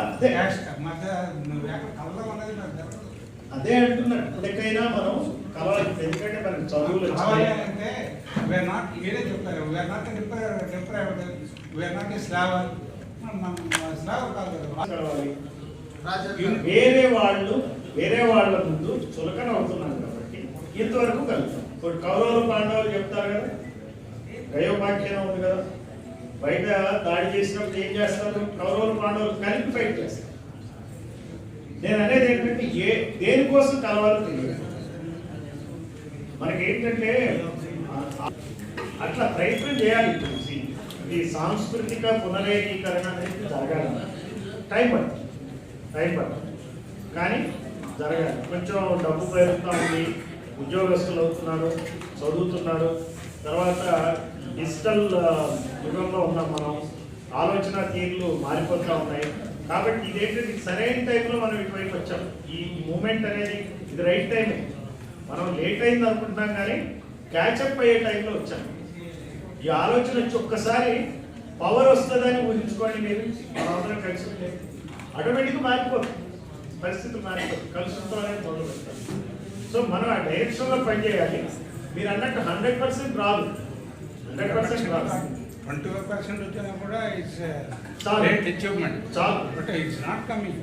అదే. అదే అంటున్నాడు. ఇప్పటికైనా మనం కలవాలి. ఎందుకంటే మనకి చదువులు అంటే వేర్ నాట్ మీరే చెప్తారు. We're not deprive we're not slave slave కాదు వేరే వాళ్ళు వేరే వాళ్ళ ముందు చులకన అవుతున్నాను కాబట్టి ఇంతవరకు కలుగుతాం ఇప్పుడు కౌరవులు పాండవులు చెప్తారు కదా. గయోపాఖ్యానం ఉంది కదా. బయట దాడి చేసినప్పుడు ఏం చేస్తారు? కౌరవులు పాండవులు కలిపి ఫైట్ చేస్తారు. నేను అనేది ఏంటంటే ఏ దేనికోసం కలవాలో తెలియదు. మనకి ఏంటంటే అట్లా ప్రయత్నం చేయాలి చూసి ఈ సాంస్కృతిక పునరేకీకరణ అనేది జరగాలి. టైం పడుతుంది. టైం పడుతుంది. కానీ జరగాలి. కొంచెం డబ్బు పెరుగుతూ ఉంది. ఉద్యోగస్తులు అవుతున్నారు చదువుతున్నారు. తర్వాత డిజిటల్ యుగంలో ఉన్నాం మనం ఆలోచన తీరులు మారిపోతూ ఉన్నాయి. కాబట్టి ఇదేంటంటే సరైన టైంలో మనం ఇటువైపు వచ్చాం. ఈ మూమెంట్ అనేది ఇది రైట్ టైమే. మనం లేట్ అయింది అనుకుంటున్నాం కానీ క్యాచప్ అయ్యే టైంలో వచ్చాం. ఈ ఆలోచన వచ్చి ఒక్కసారి పవర్ వస్తుందని ఊహించుకోండి మీరు. మనందరం కలిసి ఉంటే ఆటోమేటిక్గా మారిపోతుంది పరిస్థితులు మారిపోతుంది కలుసుతో అనేది మొదలు పెడతాం సో మనం ఆ డైరెక్షన్లో పనిచేయాలి. మీరు అన్నట్టు హండ్రెడ్ పర్సెంట్ రాదు. హండ్రెడ్ పర్సెంట్ రాదు. ట్వంటీ ఫైవ్ పర్సెంట్ వచ్చినా కూడా ఇట్స్ చాలు. అచీవ్మెంట్ చాలు. But it's not coming